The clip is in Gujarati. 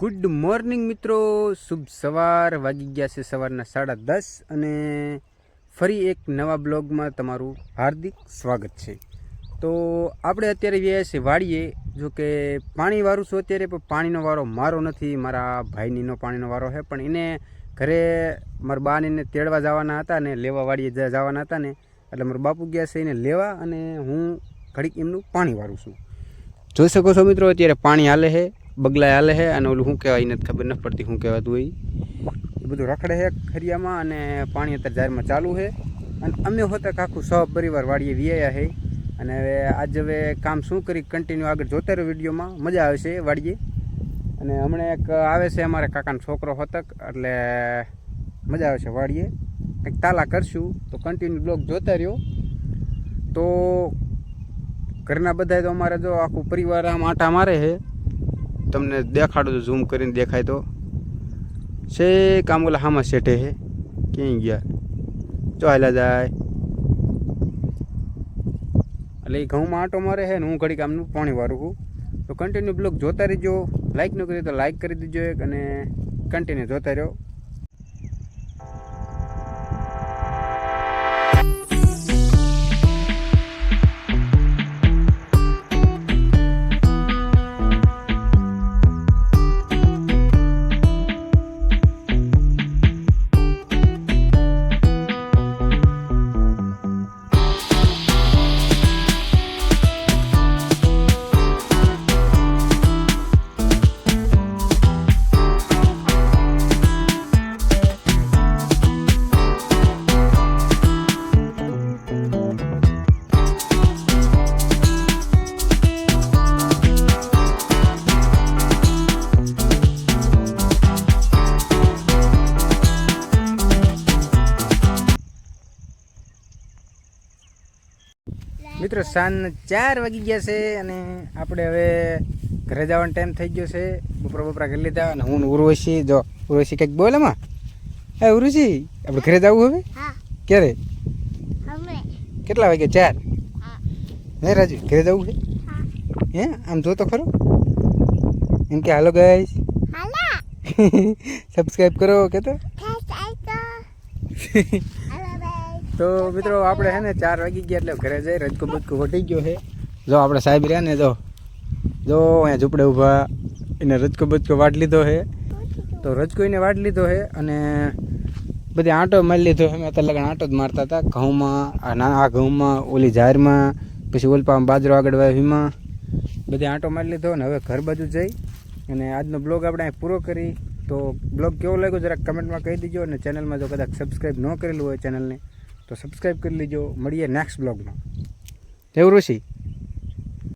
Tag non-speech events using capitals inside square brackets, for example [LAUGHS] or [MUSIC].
ગુડ મોર્નિંગ મિત્રો. શુભ સવાર. વાગી ગયા છે સવારના સાડા દસ અને ફરી એક નવા બ્લોગમાં તમારું હાર્દિક સ્વાગત છે. તો આપણે અત્યારે વ્યાયા છે વાડીએ. જો કે પાણી વારું છું અત્યારે, પણ પાણીનો વારો મારો નથી. મારા ભાઈનીનો પાણીનો વારો છે. પણ એને ઘરે મારા બાને તેડવા જવાના હતા ને લેવા વાડીએ જવાના હતા ને. એટલે મારા બાપુ ગયા છે એને લેવા અને હું ઘડીક એમનું પાણી વારું છું. જોઈ શકો છો મિત્રો, અત્યારે પાણી હાલે છે. બગલા હાલે છે અને ઓલું શું કહેવાય એને ખબર, નથી પડતી શું કહેવાતું હોય એ. બધું રખડે છે ખરિયામાં અને પાણી અત્યારે જાહેરમાં ચાલુ છે અને અમે હોતા આખું સહ પરિવાર વાડીએ વિયાયા છે અને હવે આજ હવે કામ શું કરી કન્ટિન્યુ આગળ જોતા રહ્યો વિડીયોમાં મજા આવે છે વાડીએ અને હમણાં એક આવે છે અમારે કાકાનો છોકરો હોતક એટલે મજા આવે છે વાડીએ કંઈક તાલા કરશું તો કન્ટિન્યુ બ્લોગ જોતા રહ્યો. તો ઘરના બધા તો અમારે જો આખું પરિવાર આમ આટા મારે છે તમને દેખાડો તો ઝૂમ કરીને દેખાય તો. છે કામ ઓલા હામાં શેઠે હે ક્યાંય ગયા? જો હાલ્યા જાય. એટલે એ ઘઉંમાં આંટો મારે છે ને હું ઘડી કામનું પાણી વારું છું. તો કન્ટિન્યુ બ્લોગ જોતા રહેજો. લાઈક ન કરી તો લાઈક કરી દેજો એક અને કન્ટિન્યુ જોતા રહ્યો. મિત્રો સાંજના ચાર વાગી ગયા છે અને આપણે હવે ઘરે જવાનો ટાઈમ થઈ ગયો છે. બપોરા બપરા ઘરે લીધા અને હું ઉર્વશી જો ઉર્વશી કંઈક બોલે માં? હે ઉર્વશી આપણે ઘરે જવું હવે? ક્યારે? કેટલા વાગે? ચાર? હે. રાજુ ઘરે જવું છે? હા. આમ જો તો ખરો? એમ કે હાલો ગાઈસ હાલા. સબસ્ક્રાઈબ કરો કે તો [LAUGHS] તો મિત્રો આપણે હે ને ચાર વાગી ગયા એટલે ઘરે જઈ રજકો બજકો વટી ગયો છે. જો આપણે સાહેબ રહ્યા ને જો જો અહીંયા ઝૂંપડે ઊભા, એને રજકો બજકો વાટ લીધો છે. તો રજકો એને વાટ લીધો છે અને બધી આંટો મારી લીધો અમે અત્યારે લગન આંટો જ મારતા હતા, ઘઉંમાં, આ ઘઉંમાં, ઓલી ઝારમાં, પછી ઓલપામાં બાજરો આગળ વાવીમાં બધી આંટો મારી લીધો અને હવે ઘર બાજુ જઈ અને આજનો બ્લોગ આપણે અહીં પૂરો કરી. તો બ્લોગ કેવો લાગ્યો, જરાક કમેન્ટમાં કહી દીજો અને ચેનલમાં જો કદાચ સબસ્ક્રાઈબ ન કરેલું હોય ચેનલને તો સબસ્ક્રાઈબ કરી લેજો. મળીએ નેક્સ્ટ બ્લોગમાં એવું ઋષિ